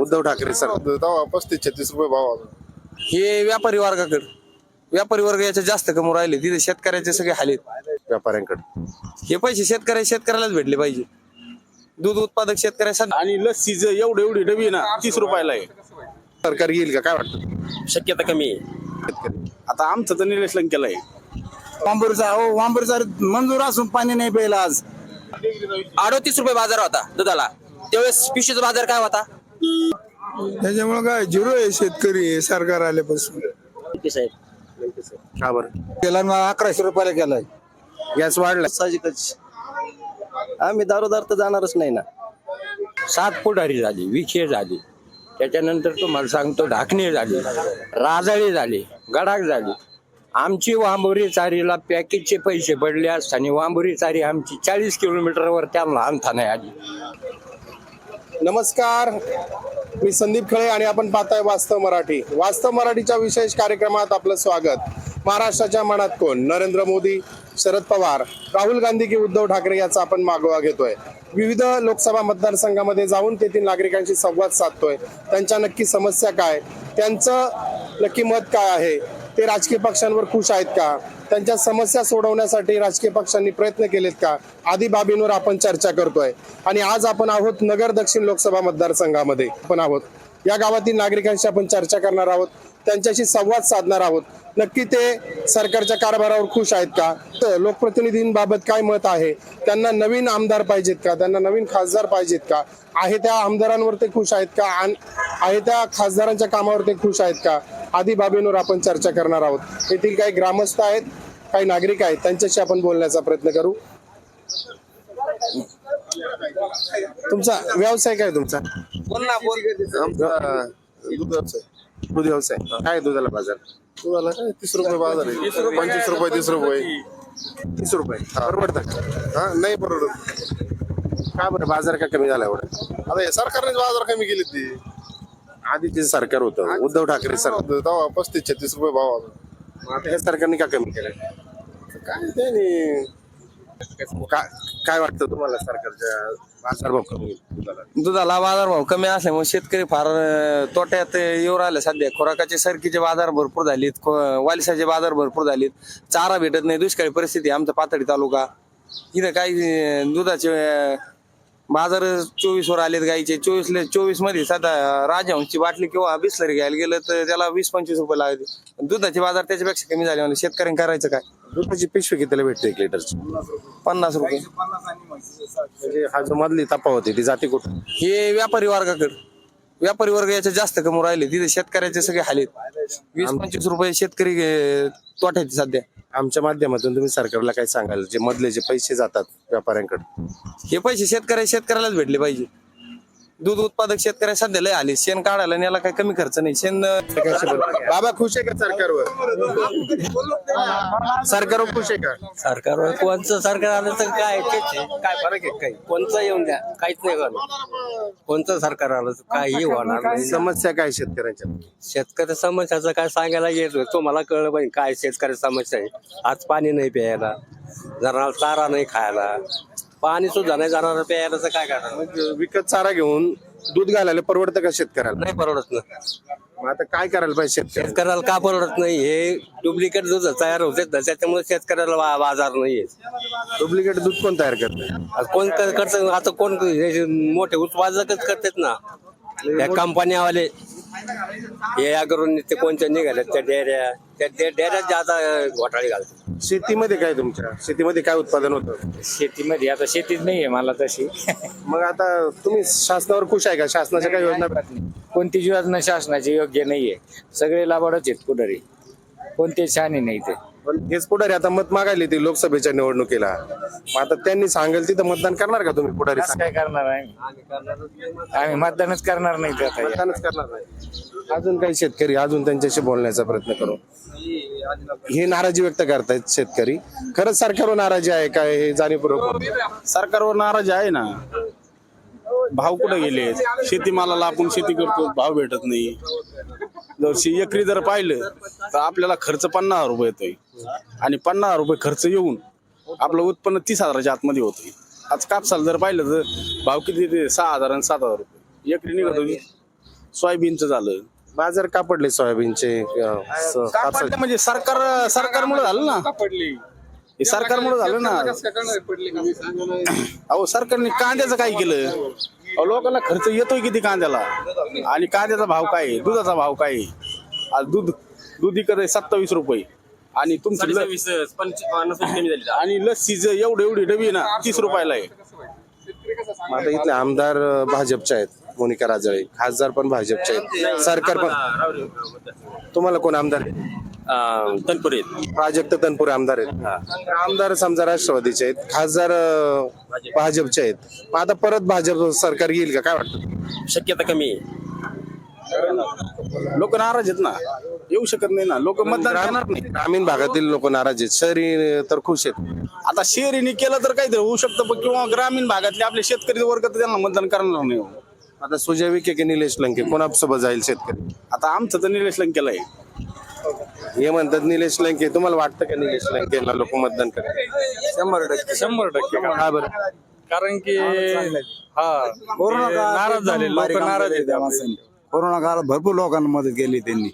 Uddhav Thackeray sir. तेव्हा पस्तीस छत्तीस रुपये भाव. हे व्यापारी वर्गाकडे. व्यापारी वर्ग याच्या जास्त कमवून राहिले. तिथे शेतकऱ्याचे सगळे हालेत व्यापाऱ्यांकडे. हे पैसे शेतकऱ्या शेतकऱ्यालाच भेटले पाहिजे. दूध उत्पादक शेतकऱ्यासाठी आणि लस्सीच एवढी एवढी डबी आहे ना तीस रुपयाला आहे. सरकार येईल का? काय वाटतं? शक्यता कमी आहे. आता आमचं तर निलेश लंकेला आहे वांबूरचा हो वांबूरचा मंजूर असून पाणी नाही प्यायला आज. अडोतीस रुपये बाजार होता दुधाला. त्यावेळेस पिशवीचा बाजार काय होता? त्याच्यामुळे काय झिरो आहे शेतकरी सरकार आल्यापासून. का बरं? केला ना अकराशे रुपयाला केलाय. गॅस वाढला. साहजिकच. आम्ही दारोदार तर जाणारच नाही ना. सात पुढारी झाली विखे झाली. त्याच्यानंतर तुम्हाला सांगतो ढाकणे झाली राजाळी झाली गडाक झाली. आमची वांबोरी चारीला पॅकेजचे पैसे पडले असताना वांबोरी चारी आमची चाळीस किलोमीटरवर त्यांना आणता नाही आली. नमस्कार. मी संदीप खळे आणि आपण पाहताय वास्तव मराठी. वास्तव मराठीच्या विशेष कार्यक्रमात आपलं स्वागत. महाराष्ट्राच्या मनात कोण? नरेंद्र मोदी शरद पवार राहुल गांधी की उद्धव ठाकरे याचा आपण मागोवा घेतोय. विविध लोकसभा मतदारसंघामध्ये जाऊन तेथील नागरिकांशी संवाद साधतोय. त्यांच्या नक्की समस्या काय? त्यांचं नक्की मत काय आहे? ते राजकीय पक्षांवर खुश आहेत का? त्यांच्या समस्या सोडवण्यासाठी राजकीय पक्षांनी प्रयत्न केलेत का? आदी बाबींवर आपण चर्चा करतोय. आणि आज आपण आहोत नगर दक्षिण लोकसभा मतदारसंघामध्ये आपण आहोत. या गावातील नागरिकांशी आपण चर्चा करणार आहोत. त्यांच्याशी संवाद साधणार आहोत. नक्की ते सरकारच्या कारभारावर खुश आहेत का? तर लोकप्रतिनिधींबाबत काय मत आहे? त्यांना नवीन आमदार पाहिजेत का? त्यांना नवीन खासदार पाहिजेत का? आहे त्या आमदारांवर ते खुश आहेत का? आहे त्या खासदारांच्या कामावर ते खुश आहेत का? आदी बाबींवर आपण चर्चा करणार आहोत. येथील काही ग्रामस्थ आहेत काही नागरिक आहेत त्यांच्याशी आपण बोलण्याचा प्रयत्न करू. तुमचा व्यवसाय काय तुमचा? आमचा दूध व्यवसाय. दूध व्यवसाय. काय आहे दुधाला बाजार? दुधाला काय? तीस रुपये बाजार आहे. पंचवीस रुपये तीस रुपये. तीस रुपये. परवडतं का? हा नाही परवडत. का बरं? बाजार का कमी झाला एवढा? आता हे सरकारने बाजार कमी केली ती. आधीचे सरकार होतं. उद्धव ठाकरे सर तेव्हा पस्तीस छत्तीस रुपये भाव होता. आता हे सरकारने का कमी केलं काय त्याने का- काय वाटतं तुम्हाला सरकारच्या बाजारभाव कमी दुधाला? दुधाला बाजारभाव कमी असल्यामुळे शेतकरी फार अं, तोट्यात येऊ राहिले सध्या. खोराकाचे सरकीचे बाजार भरपूर झालेत खो- वालिसाचे बाजार भरपूर झालेत. चारा भेटत नाही दुष्काळी परिस्थिती आहे आमचा पातळी तालुका. इथं काही अं, दुधाचे अं, बाजार चोवीस वर आलेत गाईचे. चोवीस चोवीसमध्ये सध्या राजहंसची बाटली किंवा बिस्लरी घ्यायला गेलं तर त्याला वीस पंचवीस रुपये लागते दुधाचे बाजार त्याच्यापेक्षा कमी झाले म्हणजे शेतकऱ्यांनी करायचं काय? दुधाची पिशवी कितीला भेटते एक लिटरची? पन्नास रुपये. म्हणजे हा जो मधली तपा होती ती जाते कुठं? हे व्यापारी वर्गाकडे. व्यापारी वर्ग याच्या जास्त कमवून राहिले. तिथे शेतकऱ्याचे सगळे हालेत वीस पंचवीस रुपये शेतकरी अं, तोट्यात आहे सध्या. आमच्या माध्यमातून तुम्ही सरकारला काय सांगाल? जे मधले जे पैसे जातात व्यापाऱ्यांकडे हे पैसे शेतकऱ्या शेतकऱ्यालाच भेटले पाहिजे. दूध उत्पादक शेतकऱ्या सध्या लय आले. शेण काढायला आणि याला काही कमी खर्च नाही. शेण बाबा खुश आहे का सरकारवर? सरकारवर खुश आहे का? सरकारवर कोणचं सरकार आलं तर काय तेच आहे. काय फरक आहे? काही. कोणचं येऊन द्या. काहीच नाही होणार. कोणतं सरकार आलं तर काही होणार नाही. समस्या काय शेतकऱ्यांच्या? शेतकरी समस्याचं काय सांगायला येत नाही. तुम्हाला कळलं पाहिजे काय शेतकरी समस्या आहे. आज पाणी नाही प्यायला. जरा चारा नाही खायला. पाणी सुद्धा नाही जाणार प्यायला काय करणार? विकत चारा घेऊन दूध घालायला परवडतं का शेतकऱ्याला? नाही परवडत ना. मग आता काय करायला पाहिजे शेतकरी शेतकऱ्याला का परवडत नाही? हे डुप्लिकेट दूध तयार होते ना त्याच्यामुळे शेतकऱ्याला बा- बाजार नाहीये डुप्लिकेट दूध कोण तयार करतं आता कोण क- करतं आता कोण हे मोठे उत्पादकच करतात ना. त्या कंपन्यावाले हे या करून ते कोणत्या निघाल्यात? त्या डेऱ्या. त्या डे- डेऱ्यात जाता घोटाळे घालतात. शेतीमध्ये काय तुमच्या? शेतीमध्ये काय उत्पादन होतं? शेतीमध्ये आता शेतीच नाहीये मला तशी. मग आता तुम्ही शासनावर खुश आहे का? शासनाच्या काही योजना कोणतीच योजना शासनाची योग्य नाहीये. सगळे लाभाडच आहेत पुढारी कोणते शहाणे नाही ते पण हेच पुढारी आता मत मागायला ते लोकसभेच्या निवडणुकीला. मग आता त्यांनी सांगेल तिथं मतदान करणार का तुम्ही पुढारी असं काय करणार आहे आम्ही? मतदानच करणार नाही ते आता. मतदानच करणार नाही. अजून काही शेतकरी अजून त्यांच्याशी बोलण्याचा प्रयत्न करू. हे नाराजी व्यक्त करतायत शेतकरी. खरंच सरकारवर नाराजी आहे काय हे जाणीवपूर्वक सरकारवर नाराज आहे ना. भाव कुठे गेले? शेतीमालाला आपण शेती करतो भाव भेटत नाही. जर शे- एकरी जर पाहिलं तर आपल्याला खर्च पन्नास हजार रुपये येतोय. आणि पन्नास हजार रुपये खर्च येऊन आपलं उत्पन्न तीस हजाराच्या आतमध्ये होतंय. आज कापसाला जर पाहिलं तर भाव किती ते सहा हजार आणि सात हजार रुपये. एकरी निघत होती. सोयाबीनचं झालं. बाजार का पडले सोयाबीनचे अं, स- का कापसाचे? पडलं म्हणजे सरकार सरकारमुळे झालं ना? हे सरकारमुळे झालं ना. अहो सरकारने कांद्याचं काय केलं? अहो लोकांना खर्च येतोय किती कांद्याला? आणि कांद्याचा भाव काय आहे? दुधाचा भाव काय आहे? आज दूध दूध विकत आहे सत्तावीस रुपये. आणि तुमची ल- आणि लस्सीचं एवढं एवढी डबी आहे ना तीस रुपयाला आहे. मग आता इथले आमदार अं, भाजपचे आहेत मोनिका राजळे. खासदार पण भाजपचे आहेत. सरकार पण तुम्हाला कोण आमदार? आहे? तनपुरे प्राजक्त तनपुरे आमदार आहेत. आमदार समजा राष्ट्रवादीचे आहेत खासदार अं, भाजपचे आहेत. मग आता परत भाजप सरकार येईल का? काय वाटतं? शक्यता कमी आहे. लोक नाराज आहेत ना. येऊ शकत नाही ना. लोक मतदान करणार नाही. ग्रामीण भागातील लोक नाराज आहेत. शहरी तर खुश आहेत. आता शहरीने केलं तर काहीतरी होऊ शकतं पण किंवा ग्रामीण भागातले आपले शेतकरी वर्ग तर त्यांना मतदान करणार नाही. आता सुजय विखे की निलेश लंके? कोणासोबत जाईल शेतकरी? आता आमचं तर निलेश लंकेला आहे. हे म्हणतात निलेश लंके. तुम्हाला वाटतं का निलेश लंकेला लोक मतदान करतील? शंभर टक्के. शंभर टक्के. का बरं? कारण की हा कोरोना नाराज झाले लोक नाराज आहेत त्या माणसाने. कोरोना काळात भरपूर लोकांना मदत केली त्यांनी.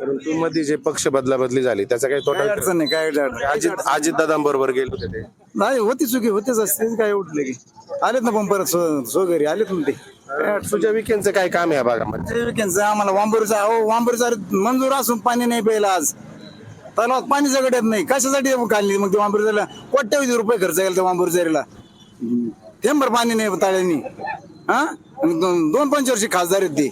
परंतु मध्ये जे पक्ष बदला बदली झाली त्याचा काही तोटा काय अडचण नाही काय अडचण नाही. अजित अजित दादांबरोबर गेले होते ते. नाही होती चुकी होतेच असते काय उठले की. आलेत ना पण परत सो सो घरी आलेत ना ते. सुजय विखेंचं काय काम आहे या भागामध्ये? weekend आम्हाला वांबूरचा अहो वांबूरचा मंजूर असून पाणी नाही प्यायला आज. तलावात पाणी सगळं येत नाही. कशासाठी काढली मग ते वांबूरजाला कोट्यावधी रुपये खर्च केला त्या वांबूरजारीला थेंबर पाणी नाही ताळ्यांनी. हा? आणि दोन दोन पंचवर्षी खासदार आहेत ते.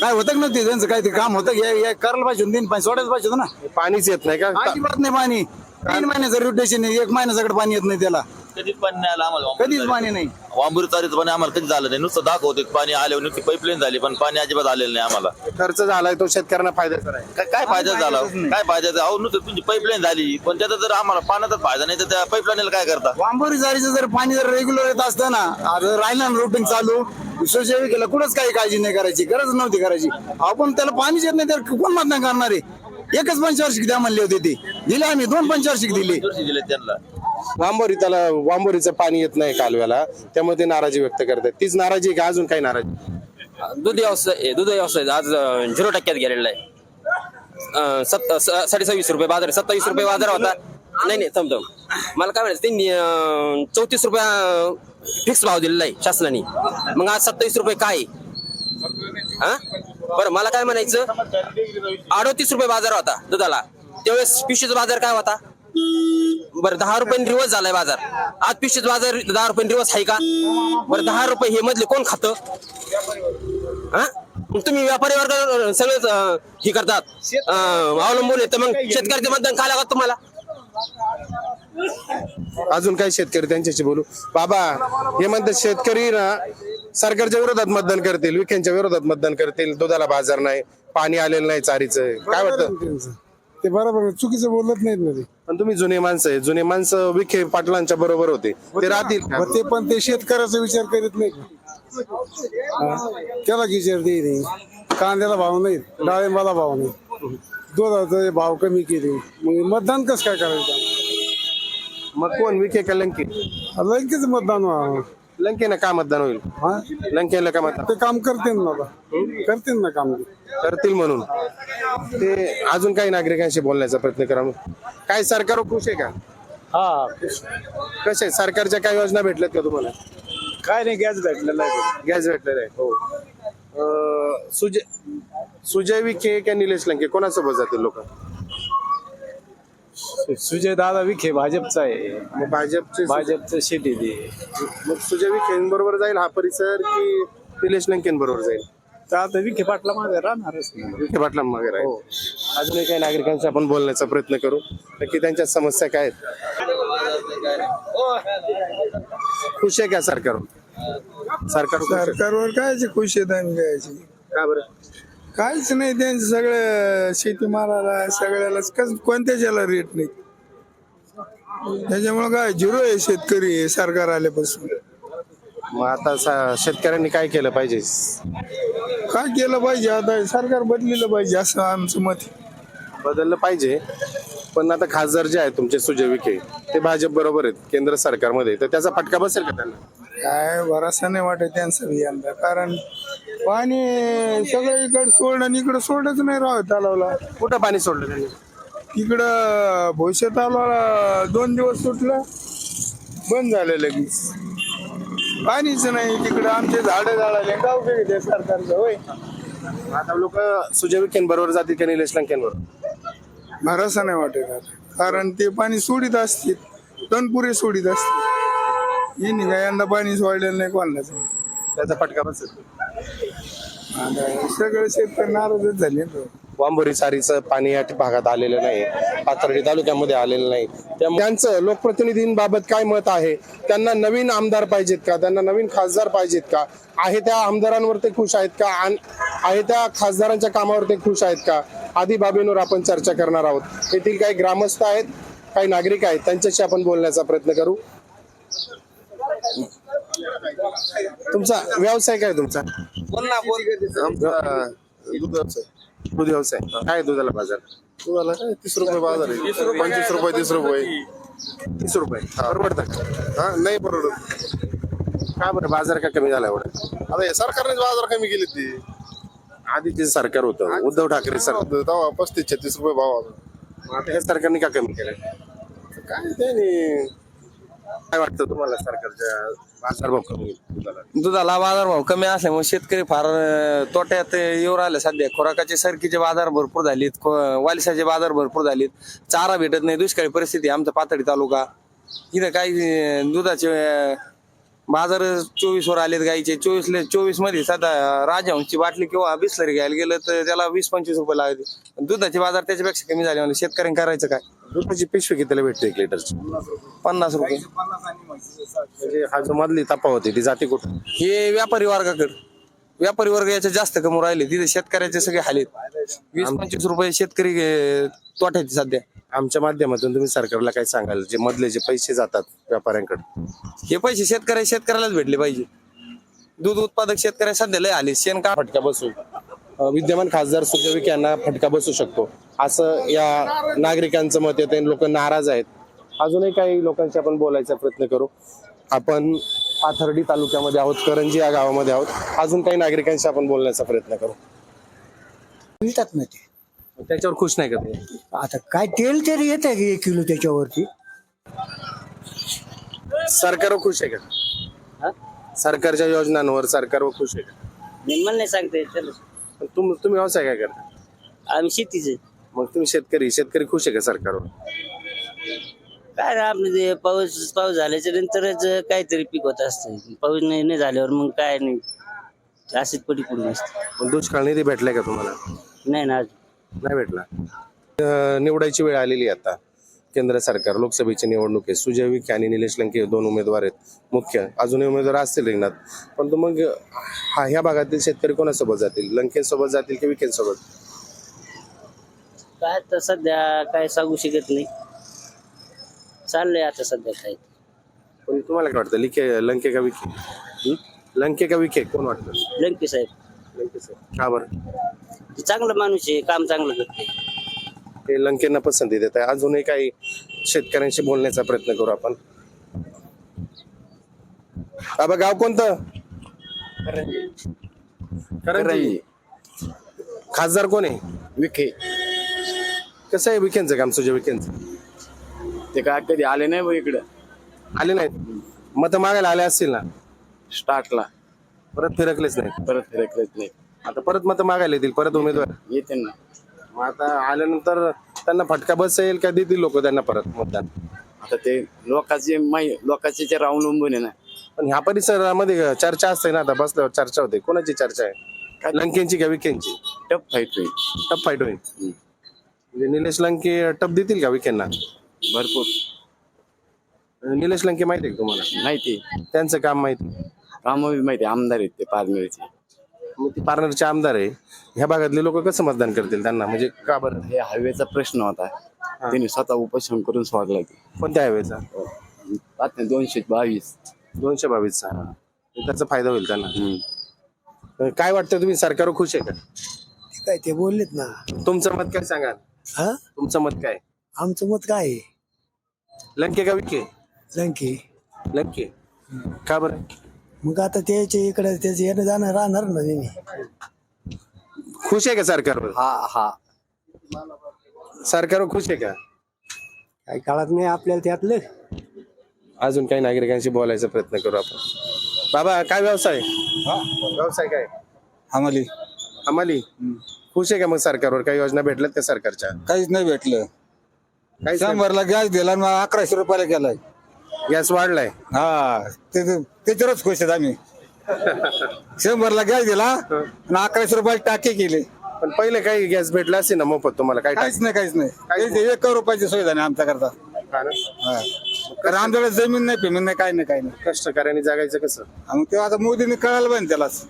काय होतं का नव्हते त्यांचं काय ते काम होतं. हे- हे करायला पाहिजे होतं, तीन पाणी सोडायला पाहिजे होतं ना. पाणीच येत नाही का? अजिबात नाही पाणी. तीन महिन्याचं रोटेशन एक महिन्यासाठी पाणी येत नाही त्याला. कधीच पाणी नाही आलं आम्हाला कधीच पाणी नाही. वांबुरी चारीचं पाणी आम्हाला कधीच झालं नाही. नुसतं दाखवते पाणी आल्यावर नुसती पाईपलाईन झाली पण पाणी अजिबात आलेलं नाही आम्हाला. खर्च झालाय तो शेतकऱ्यांना फायद्याचा नाही काय काय फायदा झाला? काय फायदा झाला? अहो नुसतं तुमची पाईपलाईन झाली पण त्याचा जर आम्हाला पाण्याचा फायदा नाही तर त्या पाईपलाईनला काय करता? वांबोरी जारीचं जर पाणी जर रेग्युलर येत असतं ना आता राहिलं ना रुटीन चालू केलं कुठंच काही काळजी नाही करायची गरज नव्हती करायची. आपण त्याला पाणीच येत नाही तर कोण मतदान करणार आहे? एकच पंचवार्षिक द्या म्हणले होते ते. दिले आम्ही दोन पंचवार्षिक दिले. दिले त्यांना. वांबोरी त्याला वांबोरीचं पाणी येत नाही कालव्याला. त्यामुळे ते नाराजी व्यक्त करतात. तीच नाराजी आहे का? अजून काही नाराजी? दूध व्यवसाय दूध व्यवसाय आज झिरो टक्क्यात गेलेला आहे. अं, सत्त स- साडेसव्वीस रुपये बाजार. सत्तावीस रुपये बाजार होता. नाही नाही थांब थांब. मला काय म्हणायचं त्यांनी चौतीस रुपया फिक्स भाव दिलेला आहे शासनाने. मग आज सत्तावीस रुपये काय? आहे? हा? बरं मला काय म्हणायचं? अडोतीस रुपये बाजार होता दुधाला. त्यावेळेस पिशवीचा बाजार काय होता? बरं दहा रुपये रिवर्स झालाय बाजार. आज पिशवीचा बाजार दहा रुपये रिवर्स आहे का? बरं दहा रुपये हे मधले कोण खातं? हा? मग तुम्ही व्यापारी वर्ग सगळं हे करतात. अवलंबून येतं मग शेतकऱ्याचे मतदान काय लागत तुम्हाला? अजून काही शेतकरी त्यांच्याशी बोलू? बाबा हे म्हणतात शेतकरी ना सरकारच्या विरोधात मतदान करतील विखेंच्या विरोधात मतदान करतील दुधाला बाजार नाही पाणी आलेलं नाही चारीचं. काय वाटतं? ते बरोबर चुकीचं बोलत नाहीत ना ते. पण तुम्ही जुने माणसं आहे. जुने माणसं विखे पाटलांच्या बरोबर होते. ते राहतील. का? मग ते पण ते शेतकऱ्याचा विचार करीत नाही हा. त्याला विचार ते नाही कांद्याला भाव नाही डाळिंबाला भाव नाही दुधाचे भाव कमी केले. मग मतदान कसं काय करायचं? मग कोण? विखे का लंके लगेच मतदान व्हावं. लंकेनं का मतदान होईल? हा? लंकेला का मतदान? ते काम करतील ना आता करतील ना काम. ते करतील म्हणून. ते अजून काही नागरिकांशी बोलण्याचा प्रयत्न करा काय सरकार खुश आहे का? हा. कसे सरकारच्या काही योजना भेटल्यात का तुम्हाला? काय नाही गॅस भेटलेला आहे. गॅस भेटलेला आहे. हो. अं, सुजय सुजय विखे का निलेश लंके? कोणासोबत जातील लोक? सुजय दादा विखे भाजपचा आहे. मग भाजपचे भाजपचं शेती ते मग सुजय विखे बरोबर जाईल हा परिसर की निलेश लंकेन बरोबर जाईल? तर आता विखे पाटला मागे राहणारच नाही. विखे पाटला वगैरे आहे अजूनही काही नागरिकांशी आपण बोलण्याचा प्रयत्न करू. नक्की त्यांच्या समस्या काय आहेत? खुश आहे का सरकार? सरकार खुश आहे? सरकारवर कायची खुश आम्ही कायची का बरं? काहीच नाही त्यांचं सगळं शेतीमालाला सगळ्यालाच कस कोणत्याच याला रेट नाही. त्याच्यामुळे काय झिरो आहे शेतकरी सरकार आल्यापासून. मग आता सा- शेतकऱ्यांनी काय केलं पाहिजे? काय केलं पाहिजे आता सरकार बदलेलं पाहिजे असं आमचं मत आहे. बदललं पाहिजे पण आता खासदार जे आहेत तुमचे सुजय विखे ते भाजप बरोबर आहेत केंद्र सरकारमध्ये. तर त्याचा फटका बसेल का त्यांना? काय भरोसा नाही वाटत त्यांचं बी यंदा कारण पाणी सगळं इकडे सोडलं आणि इकडं सोडच नाही राहत तलावला. कुठं पाणी सोडलं त्यांनी? इकडं भविष्य तलावाला दोन दिवस सुटलं बंद झालं लगेच. पाणीच नाही तिकडं आमचे झाडं झाडाले गाव ते सरकारचं होय. आता लोक सुजय विखेंबरोबर जातील की निलेश लंकेंबरोबर भरोसा नाही वाटत आता. कारण ते पाणी सोडित असतील तणपुरे सोडित असतील. यांनी काय यंदा पाणी सोडलेलं नाही कोणालाच त्याचा फटका बसेल. आता सगळे शेतकरी नाराजच झाले ना. वांबोरी सारीचं पाणी या भागात आलेलं नाही. पाथर्डी तालुक्यामध्ये आलेलं नाही. त्यामुळे त्यांचं लोकप्रतिनिधींबाबत काय मत आहे? त्यांना नवीन आमदार पाहिजेत का? त्यांना नवीन खासदार पाहिजेत का? आहे त्या आमदारांवर ते खुश आहेत का? आहे त्या खासदारांच्या कामावर ते खुश आहेत का? आदी बाबींवर आपण चर्चा करणार आहोत. येथील काही ग्रामस्थ आहेत काही नागरिक आहेत त्यांच्याशी आपण बोलण्याचा प्रयत्न करू. तुमचा व्यवसाय काय तुमचा? आमचा दूध व्यवसाय. दूध व्यवसाय. काय आहे दुधाला बाजार? दुधाला काय? तीस रुपये बाजार आहे. पंचवीस रुपये तीस रुपये. तीस रुपये. परवडतं का? हा नाही परवडत. का बरं? बाजार का कमी झाला एवढा? आता हे सरकारनेच बाजार कमी केले ते. आधीचे सरकार होतं. उद्धव ठाकरे सरकार तेव्हा पस्तीस छत्तीस रुपये भाव होता. मग आता हे सरकारने का कमी केलं काय त्याने? काय वाटतं तुम्हाला सरकारच्या बाजारभाव कमी दुधाला? दुधाला बाजारभाव कमी असल्यामुळे शेतकरी फार अं, तोट्यात येऊ राहिले सध्या. खुराकाचे सरकीचे बाजार भरपूर झालीत खो- वालिसाचे बाजार भरपूर झालीत. चारा भेटत नाही दुष्काळी परिस्थिती आहे आमचा पातळी तालुका. इथं काही अं, दुधाचे अं, बाजार चोवीस वर आलेत गाईचे. चोवीस चोवीसमध्ये सध्या राजहंसची बाटली किंवा बिस्लरी घ्यायला गेलं तर त्याला वीस पंचवीस रुपये लागते दुधाचे बाजार त्याच्यापेक्षा कमी झाले म्हणजे शेतकऱ्यांनी करायचं काय? दुधाची पिशवी कितीला भेटते एक लिटरची? पन्नास रुपये. म्हणजे हा जो मधली तपा होती ती जाते कुठं? हे व्यापारी वर्गाकडे. व्यापारी वर्ग याच्या जास्त कमवून राहिले. तिथे शेतकऱ्याचे सगळे हालेत. वीस पंचवीस रुपये शेतकरी अं, तोट्यात आहे सध्या. आमच्या माध्यमातून तुम्ही सरकारला काय सांगाल? जे मधले जे पैसे जातात व्यापाऱ्यांकडे. हे पैसे शेतकऱ्या शेतकऱ्यालाच भेटले पाहिजे. दूध उत्पादक शेतकऱ्या सध्या लय आले शेण का फटका बसू अं, विद्यमान खासदार सुजय विखे यांना फटका बसू शकतो. असं या नागरिकांचं मत येते लोक नाराज आहेत. अजूनही काही लोकांशी आपण बोलायचा प्रयत्न करू. आपण पाथर्डी तालुक्यामध्ये आहोत करंजी या गावामध्ये आहोत. अजून काही नागरिकांशी आपण बोलण्याचा प्रयत्न करू. मिळतात ना ते. त्याच्यावर खुश नाही का तुम्ही? आता काय तेल तरी येत आहे की एक किलो त्याच्यावरती? सरकारवर खुश आहे का? सरकारच्या योजनांवर सरकारवर खुश आहे का? मला नाही सांगते चल पण तुम तुम्ही व्यवसाय काय करता? आम्ही शेतीचे मग तुम्ही शेतकरी शेतकरी खुश आहे का सरकारवर? काय ना आपलं ते पाऊस पाऊस झाल्याच्या नंतरच काहीतरी पीक होत असतं. पाऊस नाही नाही झाल्यावर मग काय नाही. अशीच पडी पडून असते. पण दुष्काळ निधी भेटलाय का तुम्हाला? नाही ना अजून. नाही भेटला. अं, निवडायची वेळ आलेली आहे आता. केंद्र सरकार लोकसभेची निवडणूक आहे. सुजय विखे आणि निलेश लंके हे दोन उमेदवार आहेत. मुख्य अजूनही उमेदवार असतील रिंगणात. पण तो मग हा ह्या भागातील शेतकरी कोणासोबत जातील? लंकेसोबत जातील की विखेंसोबत? काय तर सध्या काय सांगू शकत नाही. चाललंय आता सध्या काय. पण तुम्हाला काय वाटतं लिखे लंके का विखे? हं? लंके का विखे? कोण वाटतं? लंके साहेब. लंके साहेब. का बरं? ते चांगलं माणूस आहे काम चांगलं करते ते लंकेंना पसंती देत आहे. अजूनही काही शेतकऱ्यांशी बोलण्याचा प्रयत्न करू आपण. बाबा गाव कोणतं? करंजी. खासदार कोण आहे? विखे. कसं आहे विखेंचं काम सुजय विखेंचं? ते काय कधी आले नाही बघ इकडं. आले नाहीत? मत मागायला आले असतील ना? स्टार्टला. परत फिरकलेच नाहीत. परत फिरकलेच नाही आता परत मत मागायला येतील परत उमेदवार. येते ना. मग आता आल्यानंतर त्यांना फटका बसेल का देतील लोक त्यांना परत मतदान? आता ते लोकांचे माही लोकांचे जे अवलंबून आहे ना. पण ह्या परिसरामध्ये चर्चा असते ना आता बसल्यावर चर्चा होते. कोणाची चर्चा आहे? लंकेंची का विखेंची? टफ फाईट होईल. टप फाईट होईल. म्हणजे निलेश लंके टप देतील का विखेंना? भरपूर. निलेश लंके माहिती आहे का तुम्हाला? माहिती. त्यांचं काम माहिती काम माहिती आमदार आहेत ते पारनेरचे. मग ती पार्लरचे आमदार आहे. ह्या भागातले लोक कसं मतदान करतील त्यांना? म्हणजे का बरं? हे हायवेचा प्रश्न होता. त्यांनी स्वतः उपोषण करून सोडला कोणत्या हायवेचा? आता दोनशे बावीस. दोनशे बावीसचा त्याचा फायदा होईल त्यांना. काय वाटतं तुम्ही? सरकारवर खुश आहे का? ते काय ते बोललेत ना. तुमचं मत काय सांगा हा? तुमचं मत काय? आमचं मत काय आहे? लंके का विखे? लंकी. लंके. का बरं? मग आता त्याच्या इकडे त्याचं येणं जाणं राहणार ना नेहमी खुश आहे का सरकारवर हा हा. सरकारवर खुश आहे का? काही काळात नाही आपल्याला त्यातलं. अजून काही नागरिकांशी बोलायचा प्रयत्न करू आपण. बाबा काय व्यवसाय? व्यवसाय काय? आम्हाला आम्हाला खुश आहे का मग सरकारवर? काही योजना भेटल्यात का सरकारच्या? काहीच नाही भेटलं. काही शंभरला गॅस दिला आणि अकराशे रुपयाला केलाय गॅस वाढलाय. हा ते- ते- त्याच्यावरच खुश आहेत आम्ही. शंभरला गॅस दिला आणि अकराशे रुपयाला टाके केले. पण पहिले काही गॅस भेटला असेल ना मोफत तुम्हाला? काय काहीच नाही काहीच नाही. काहीच नाही. एक रुपयाची सुविधा नाही आमच्या करता. कारण आमच्याकडे जमीन नाही पेमीन नाही काय नाही काय नाही. कष्टकऱ्यांनी जगायचं कसं? आणि तेव्हा आता मोदीने कळायला पाहिजे त्यालाच.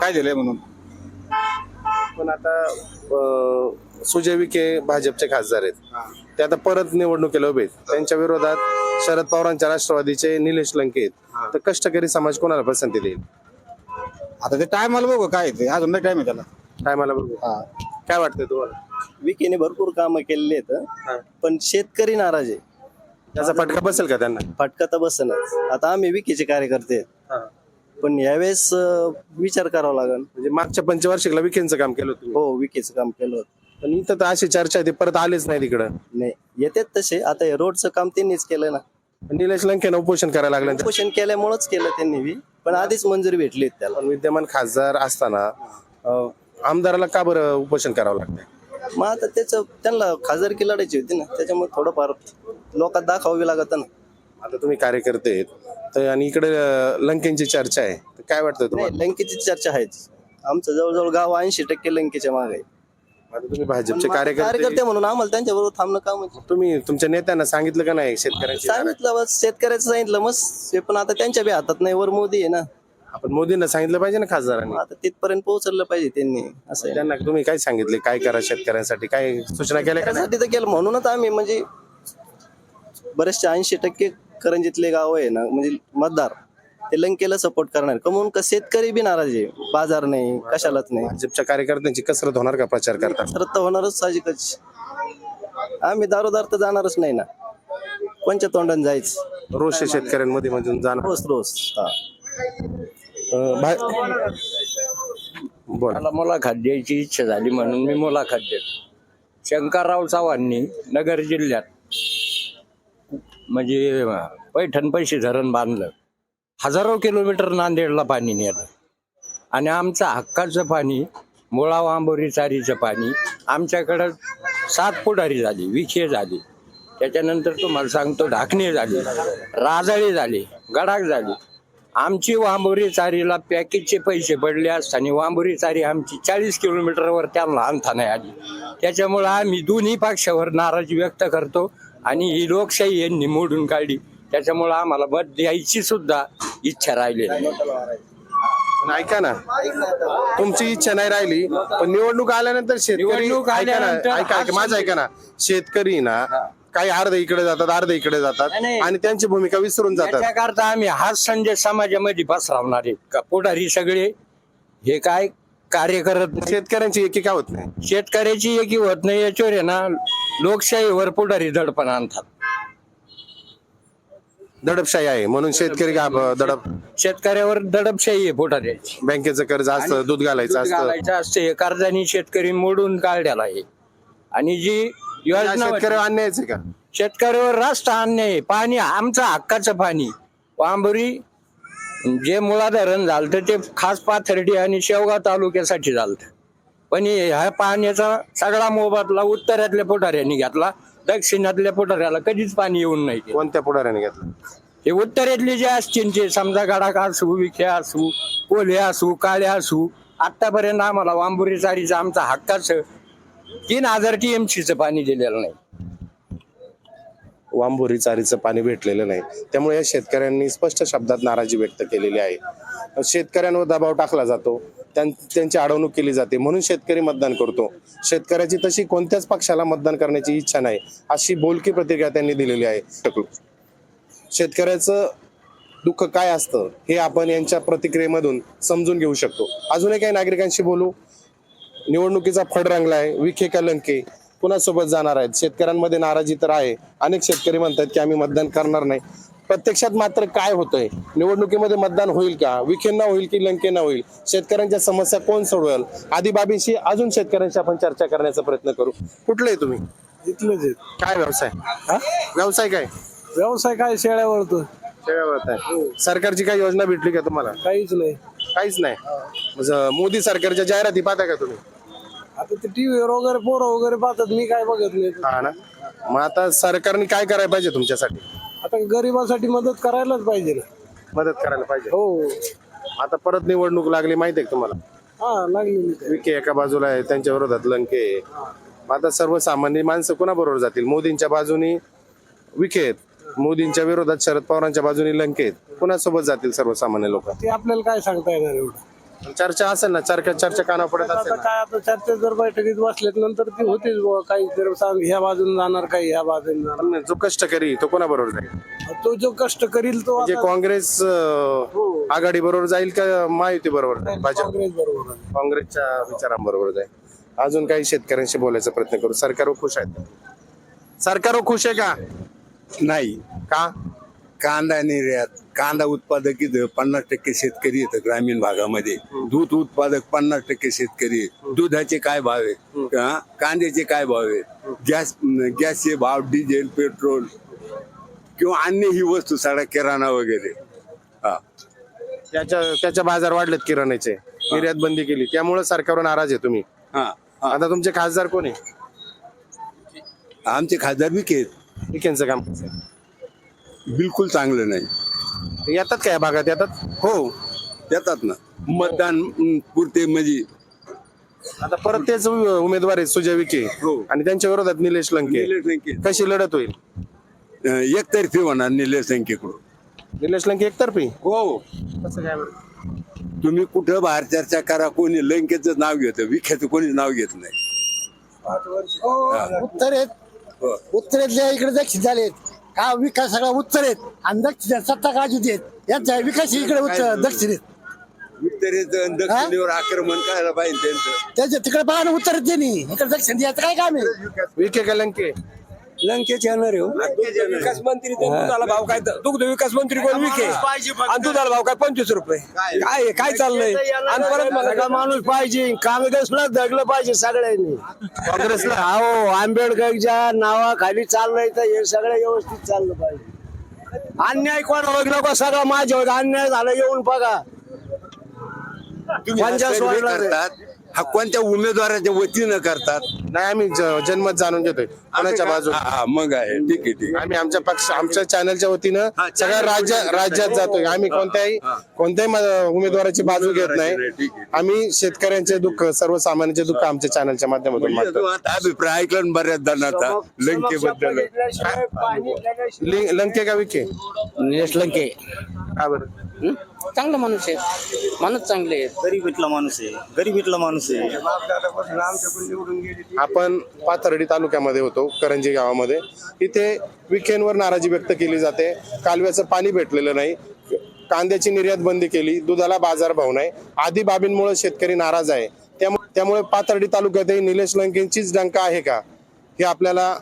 काय दिलंय म्हणून. पण आता अं, सुजय विखे भाजपचे खासदार आहेत. ते आता परत निवडणुकीला उभे आहेत त्यांच्या विरोधात शरद पवारांच्या राष्ट्रवादीचे निलेश लंके आहेत. तर कष्टकरी समाज कोणाला पसंती देईल? आता ते टायमाला बघू काय ते. अजून नाही टाइम आहे त्याला. काय मला बघू. काय वाटतंय तुम्हाला? विकेने भरपूर कामं केलेली आहेत पण शेतकरी नाराज आहे. त्याचा फटका बसेल का त्यांना? फटका तर बसनच आता आम्ही विकेचे कार्यकर्ते आहेत. पण यावेळेस अं, विचार करावा लागेल. म्हणजे मागच्या पंचवार्षिकला विखेंचं काम केलं तुम्ही. हो विकेचं काम केलं होतं. पण इथं तर अशी चर्चा आहे ते परत आलेच नाही तिकडं नाही येतात तसे. आता हे रोडचं काम त्यांनीच केलं ना. निलेश लंकेनं उपोषण करायला लागलं उपोषण केल्यामुळेच केलं त्यांनी बी. पण आधीच मंजुरी भेटली होती त्याला. पण विद्यमान खासदार असताना अं, आमदाराला का बरं उपोषण करावं लागतंय? मग आता त्याचं त्यांना खासदारकी लढायची होती ना. त्याच्यामुळे थोडंफार लोकात दाखवावी लागत ना. आता तुम्ही कार्यकर्ते आहेत तर आणि इकडे अं, लंकेंची चर्चा आहे. तर काय वाटतं तुम्हाला? नाही लंकेची चर्चा आहेच. आमचं जवळजवळ गाव ऐंशी टक्के लंकेच्या मागे आहे. आता तुम्ही भाजपचे मग कार्यकर्ते कार्यकर्ते म्हणून आम्हाला त्यांच्याबरोबर थांबणं कामच आहे. तुम्ही तुमच्या नेत्यांना सांगितलं का नाही शेतकऱ्यांची सांगितलं बस शेतकऱ्याचं सांगितलं मस्त हे पण आता त्यांच्या बी हातात नाही वर मोदी आहे ना. आपण मोदींना सांगितलं पाहिजे ना खासदारांनी? आता तिथपर्यंत पोहोचलं पाहिजे त्यांनी असं आहे. त्यांना तुम्ही काय सांगितले? काय करा शेतकऱ्यांसाठी? काय सूचना केल्या का नाही? त्यासाठी तर केलं. म्हणूनच आम्ही म्हणजे बरेचसे ऐंशी टक्के करंजीतले गाव आहे ना म्हणजे मतदार. ते लंकेला सपोर्ट करणार. कमवून का शेतकरी बी नाराज आहे. बाजार नाही कशालाच नाही. भाजपच्या कार्यकर्त्यांची कसरत होणार का प्रचार करता तर तर होणारच साहजिकच. आम्ही दारोदार तर जाणारच नाही ना. कोणच्या तोंडाने जायचं? रोष आहे शेतकऱ्यांमध्ये मधून जाणार. रोज रोज. हा. अं, भा- बोला. मला मुलाखत द्यायची इच्छा झाली म्हणून मी मुलाखत देतो. शंकरराव चव्हाणनी नगर जिल्ह्यात म्हणजे पैठण पैसे धरण बांधलं. हजारो किलोमीटर नांदेडला पाणी नेलं. आणि आमचं हक्काचं पाणी मुळा वांबोरी चारीचं पाणी आमच्याकडं सात पुढारी झाली विखे झाली. त्याच्यानंतर तुम्हाला सांगतो ढाकणे झाली राजाळी झाली गडाक झाली. आमची वांबोरी चारीला पॅकेजचे पैसे पडले असताना वांबोरी चारी आमची चाळीस किलोमीटरवर त्यांना आणता नाही आली. त्याच्यामुळं आम्ही दोन्ही पक्षावर नाराजी व्यक्त करतो आणि ही लोकशाही यांनी मोडून काढली. त्याच्यामुळे आम्हाला मत द्यायची सुद्धा इच्छा राहिली पण ऐका ना तुमची इच्छा नाही राहिली पण निवडणूक आल्यानंतर शेतकरी निवडणूक ऐका ना आल्यानंतर ऐका ऐका माझं ऐका ना. शेतकरी ना काही अर्ध इकडे जातात अर्ध इकडे जातात नाही, नाही. आणि त्यांची भूमिका विसरून जातात. त्याच्याकरता आम्ही हाच संदेश समाजामध्ये पसरवणार आहे. का पुढारी सगळे हे काय कार्य करत नाही? शेतकऱ्यांची एकी होत नाही? शेतकऱ्याची एकी होत नाही याच्यावर आहे ना लोकशाहीवर पुढारी दडपण आणतात. दडपशाही आहे. म्हणून शेतकरी का दडप शेतकऱ्यावर दडपशाही आहे पुढाऱ्याची बँकेचं कर्ज असतं दूध घालायचं दूध असतं. घालायचं असते हे कर्जानी शेतकरी मोडून काढलेला आहे. आणि जी योजना शेतकरी अन्यायच आहे का? शेतकऱ्यावर रास्त अन्याय आहे. पाणी आमचं हक्काचं पाणी. वांबरी जे मुळा धरण झालं ते खास पाथर्डी आणि शेवगाव तालुक्यासाठी झालं पण हे- ह्या पाण्याचा सगळा मोबदला उत्तरातल्या पुढाऱ्यांनी घेतला. दक्षिणातल्या पुढाऱ्याला कधीच पाणी येऊन नाही. कोणत्या पुढाऱ्याने घेतलं? हे उत्तरेतले जे असतील ते समजा गडाक असू विखे असू कोल्हे असू काळे असू आतापर्यंत आम्हाला वांबुरी चारीचं आमचा हक्काचं तीन हजार टीएमसीचं पाणी दिलेलं नाही. वांभोरी चारीचं पाणी भेटलेलं नाही. त्यामुळे या शेतकऱ्यांनी स्पष्ट शब्दात नाराजी व्यक्त केलेली आहे. शेतकऱ्यांवर दबाव टाकला जातो. त्यांची अडवणूक केली जाते. म्हणून शेतकरी मतदान करतो. शेतकऱ्याची तशी कोणत्याच पक्षाला मतदान करण्याची इच्छा नाही अशी बोलकी प्रतिक्रिया त्यांनी दिलेली आहे. शेतकऱ्याचं दुःख काय असतं हे आपण यांच्या प्रतिक्रियेमधून समजून घेऊ शकतो. अजूनही काही नागरिकांशी बोलू. निवडणुकीचा फड रंगलाय विखे का लंके कुणासोबत जाणार आहेत? शेतकऱ्यांमध्ये नाराजी तर आहे. अनेक शेतकरी म्हणतात की आम्ही मतदान करणार नाही. प्रत्यक्षात मात्र काय होतंय? निवडणुकीमध्ये मतदान होईल का? विखेंना होईल की लंकेना होईल? शेतकऱ्यांच्या समस्या कोण सोडवेल? आदी बाबींशी अजून शेतकऱ्यांशी आपण चर्चा करण्याचा प्रयत्न करू. कुठले आहे तुम्ही? इथलंच आहे काय व्यवसाय? व्यवसाय काय? व्यवसाय काय? शेळ्या वळतो शेळ्यावरत आहे सरकारची काही योजना भेटली का तुम्हाला? काहीच नाही. काहीच नाही. म्हणजे मोदी सरकारच्या जाहिराती पाहता का तुम्ही? आता ते टीव्हीवर वगैरे पोरं वगैरे पाहतात. मी काय बघत नाही. हा ना? मग आता सरकारने काय करायला पाहिजे तुमच्यासाठी? आता गरिबासाठी मदत करायलाच पाहिजे ना. मदत करायला पाहिजे. हो. आता परत निवडणूक लागली माहितीये का तुम्हाला? हा लागली विखे एका बाजूला आहे त्यांच्या विरोधात लंके आहे. मग आता सर्वसामान्य माणसं कोणाबरोबर जातील? मोदींच्या बाजूनी विखे आहेत. मोदींच्या विरोधात शरद पवारांच्या बाजूनी लंके आहेत. कोणासोबत जातील सर्वसामान्य लोक? ते आपल्याला काय सांगता येणार एवढं? चर्चा असेल ना चर्चा चर्चा काना पडत असेल ना. काय आता चर्चा जर बैठकीत बसल्यात नंतर ती होतीच बुवा. काही जर सांग ह्या बाजून जाणार काही ह्या बाजून जाणार. पण जो कष्टकरी तो कोणाबरोबर जाईल? तो जो कष्ट करील तो म्हणजे आता काँग्रेस अं, आघाडी बरोबर जाईल का महायुती बरोबर जाईल? भाजप? काँग्रेस बरोबर आहे. काँग्रेसच्या विचारांबरोबर जाईल. अजून काही शेतकऱ्यांशी बोलायचा प्रयत्न करू. सरकारवर खुश आहेत? सरकारवर खुश आहे का? नाही. का? कांदा निर्यात कांदा उत्पादक इथं पन्नास टक्के शेतकरी येतं ग्रामीण भागामध्ये. दूध उत्पादक पन्नास टक्के शेतकरी. दुधाचे काय भाव आहे हा? कांद्याचे काय भाव आहे गॅस गॅसचे भाव डिझेल पेट्रोल किंवा अन्य ही वस्तू सगळा किराणा वगैरे. हा. त्याच्या त्याच्या बाजार वाढलेत किराण्याचे. निर्यात बंदी केली. त्यामुळे सरकारवर नाराज आहे तुम्ही. हा हा. आता तुमचे खासदार कोण आहे? आमचे खासदार विके आहेत. विखेंचं काम. कसं आहे? बिलकुल चांगलं नाही. येतात का या भागात? येतात? हो येतात ना. मतदान अं, पुरते म्हणजे आता परत तेच उ- उमेदवार आहेत सुजय विखे. हो. आणि त्यांच्या विरोधात निलेश लंके. निलेश लंके. कशी लढत होईल? अं, एकतर्फी होणार निलेश संख्येकडून निलेश लंके एकतर्फी? हो. कसं काय बरं? तुम्ही कुठं बाहेर चर्चा करा कोणी लंकेचं नाव घेतं विख्याचं कोणी नाव घेत नाही. उत्तरेत हो. उत्तरेतल्या इकडे दक्षिण झालेत का विकास सगळा उत्तरेत आणि दक्षिण सत्ता काजूत आहेत. यांचा विकास इकडे उत्तर दक्षिणेत उत्तरेचं आणि दक्षिणेवर आक्रमण करायला पाहिजे त्यांचं. त्याच्या तिकडे बघा ना उत्तरेत त्यांनी इकडे दक्षिण द्यायचं काय काम आहे? विखे का लंके लंकेचे येणार आहे हो. विकास मंत्री ते दुधाला भाव काय दुग्ध विकास मंत्री कोण विखे आणि दुधाला भाव काय? पंचवीस रुपये. काय? आहे? काय चाललंय? आणि परत मला माणूस पाहिजे. काँग्रेसला धरलं पाहिजे सगळ्यांनी. काँग्रेसला? हो आंबेडकरच्या नावाखाली चाललंय तर हे सगळं व्यवस्थित चाललं पाहिजे. अन्याय कोण नको सगळं माझ्यावर अन्याय झाला येऊन बघा. तुम्ही. करतात. हा कोणत्या उमेदवाराच्या वतीनं करतात? नाही आम्ही ज- जनमत जाणून घेतोय. कोणाच्या हा, हा, मग आहे. ठीक आहे ठीक आहे. आम्ही आमच्या पक्ष आमच्या चॅनलच्या वतीनं सगळ्या राज्य राज्यात जातोय. आम्ही कोणत्याही कोणत्याही म- उमेदवाराची बाजू घेत नाही. आम्ही शेतकऱ्यांचे दुःख सर्वसामान्यांचे दुःख आमच्या चॅनलच्या माध्यमातून म्हणजे मांडतो तू आता अभिप्राय ऐकला ना बऱ्याच जणांचा लंकेबद्दल. लंके का? विखे निलेश लंके. का बरं? चांगला माणूस आहे. माणूस चांगले आहेत. गरीबीतला माणूस आहे. गरीबीतला माणूस आहे. आपण पाथर्डी तालुक्यामध्ये होतो करंजी गावामध्ये. इथे विखेंवर नाराजी व्यक्त केली जाते. कालव्याचं पाणी भेटलेलं नाही. कांद्याची निर्यात बंदी केली. दुधाला बाजारभाव नाही. आदी बाबींमुळे शेतकरी नाराज आहे. त्यामुळे त्यामुळे पाथर्डी तालुक्यातही निलेश लंकेंचीच डंका आहे का? हे आपल्याला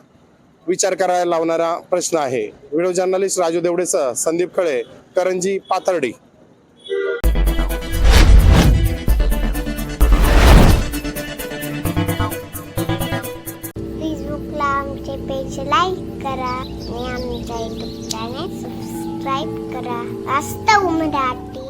विचार करायला लावणारा प्रश्न आहे. व्हिडिओ जर्नलिस्ट राजू देवडेसह संदीप खळे करंजी पाथर्डी. आमचे लाईक करा आणि आमच्या युट्यूब चॅनेल सबस्क्राईब करा. वास्तव मराठी